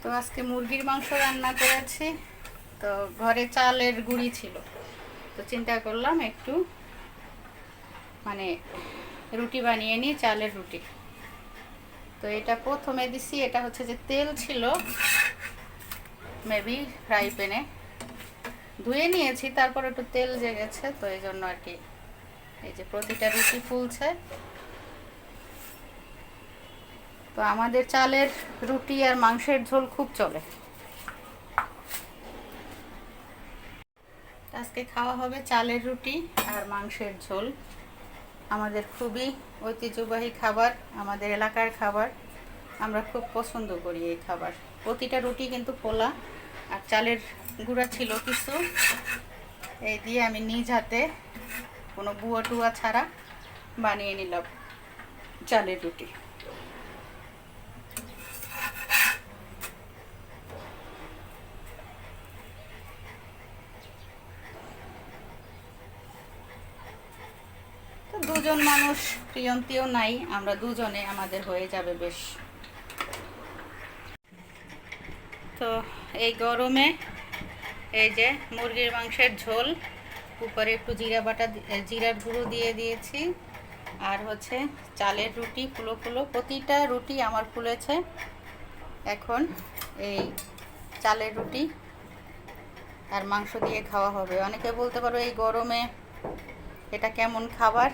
তো আজকে মুরগির মাংস রান্না করেছি। তো ঘরে চালের গুঁড়ি ছিল। তো চিন্তা করলাম একটু মানে রুটি বানিয়ে নিই, চালের রুটি। তো এটা প্রথমে দিছি, এটা হচ্ছে যে তেল ছিল মেবি ফ্রাই প্যানে ধুয়ে নিয়েছি, তারপর একটু তেল জেগেছে, তো এই জন্য আর কি। এই যে প্রতিটা রুটি ফুলছে। তো আমাদের চালের রুটি আর মাংসের ঝোল খুব চলে। আজকে খাওয়া হবে চালের রুটি আর মাংসের ঝোল। আমাদের খুবই ঐতিহ্যবাহী খাবার, আমাদের এলাকার খাবার। আমরা খুব পছন্দ করি এই খাবার। প্রতিটা রুটি কিন্তু পোলা আর চালের গুঁড়া ছিল কিছু। এই দিয়ে আমি নিজ হাতে কোনো বুয়া টুয়া ছাড়া বানিয়ে নিলাম চালের রুটি। দুজন মানুষ, প্রিয়ন্তীও নাই, আমরা দুজনে আমাদের হয়ে যাবে বেশ। তো এই গরমে এই যে মুরগির মাংসের ঝোল, উপরে একটু জিরা বাটা জিরার গুঁড়ো দিয়ে দিয়েছি, আর হচ্ছে চালের রুটি, ফুলো ফুলো, প্রতিটা রুটি আমার ফুলেছে। এখন এই চালের রুটি আর মাংস দিয়ে খাওয়া হবে। অনেকে বলতে পারো এই গরমে এটা কেমন খাবার?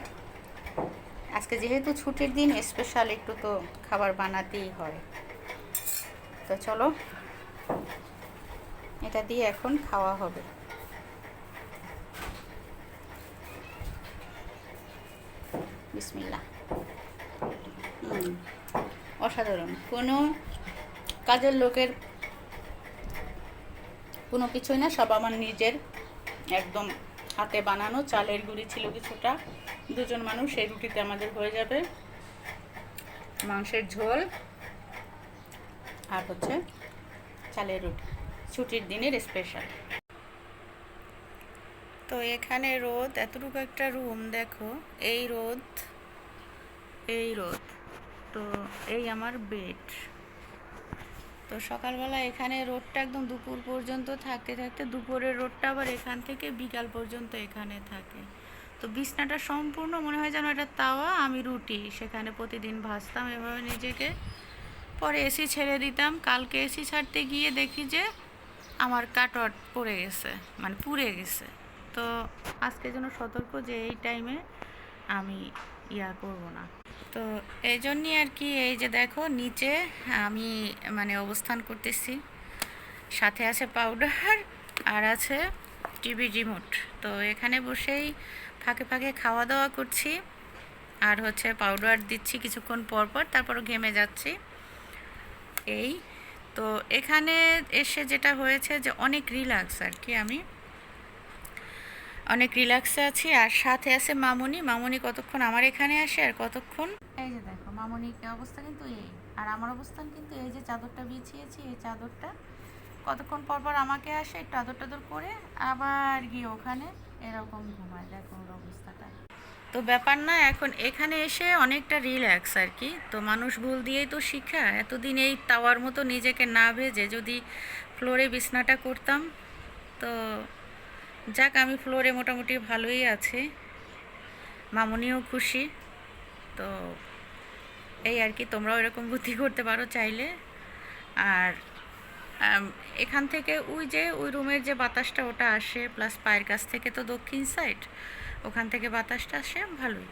আজকে যেহেতু ছুটির দিন স্পেশাল একটু তো খাবার বানাতেই হয়। তো চলো, এটা দিয়ে এখন খাওয়া হবে। অসাধারণ। কোনো কাজের লোকের কোনো কিছুই না, সব আমার নিজের, একদম হাতে বানানো, চালের গুঁড়ি ছিল কিছুটা। দুজন মানুষ, সেই রুটিতে আমাদের হয়ে যাবে মাংসের ঝোল আর হচ্ছে চালের রুটি। ছুটির দিনের স্পেশাল তো এখানে রোদ, এতটুকু একটা রুম দেখো। এই রোদ এই রোদ। তো এই আমার বেড তো সকালবেলা এখানে রোডটা একদম দুপুর পর্যন্ত থাকতে থাকতে দুপুরের রোডটা আবার এখান থেকে বিকাল পর্যন্ত এখানে থাকে। তো বিছনাটা সম্পূর্ণ মনে হয় যেন এটা তাওয়া, আমি রুটি। সেখানে প্রতিদিন ভাজতাম, এভাবে নিজেকে। পরে এসি ছেড়ে দিতাম। কালকে এসি ছাড়তে গিয়ে দেখি যে আমার কাটওয়াট পড়ে গেছে মানে পুড়ে গেছে। তো আজকে যেন সতর্ক যে এই টাইমে আমি ইয়া করব না। তো এই জন্যই আর কি, এই যে দেখো নিচে আমি মানে অবস্থান করতেছি। সাথে আছে পাউডার আর আছে টিভি রিমোট তো এখানে বসেই ফাঁকে ফাঁকে খাওয়া দাওয়া করছি আর হচ্ছে পাউডার দিচ্ছি কিছুক্ষণ পর পর, তারপরও ঘেমে যাচ্ছি। এই, তো এখানে এসে যেটা হয়েছে যে অনেক রিল্যাক্স আর কি আমি। অনেক রিল্যাক্সে আছি আর সাথে আছে মামুনি। মামুনি কতক্ষণ আমার এখানে আসে আর কতক্ষণ? এই যে দেখো মামুনির অবস্থা কিন্তু এই। আর আমার অবস্থান কিন্তু এই যে চাদরটা বিছিয়েছি এই চাদরটা। কতক্ষণ পর পর আমাকে আসে একটু আদর টাদর করে আবার গিয়ে ওখানে এরকম ঘুমায়। দেখো ওর অবস্থাটা। তো ব্যাপার না এখন এখানে এসে অনেকটা রিল্যাক্স আর কি। তো মানুষ ভুল দিয়েই তো শিক্ষা এতদিন এই তাওয়ার মতো নিজেকে না ভেজে যদি ফ্লোরে বিছনাটা করতাম তো যাক, আমি ফ্লোরে মোটামুটি ভালোই আছি। মামনিও খুশি। তো এই আর কি, তোমরাও এরকম বুদ্ধি করতে পারো চাইলে। আর এখান থেকে ওই যে, ওই রুমের যে বাতাসটা ওটা আসে প্লাস পায়ের কাছ থেকে তো দক্ষিণ সাইড ওখান থেকে বাতাসটা আসে, ভালোই।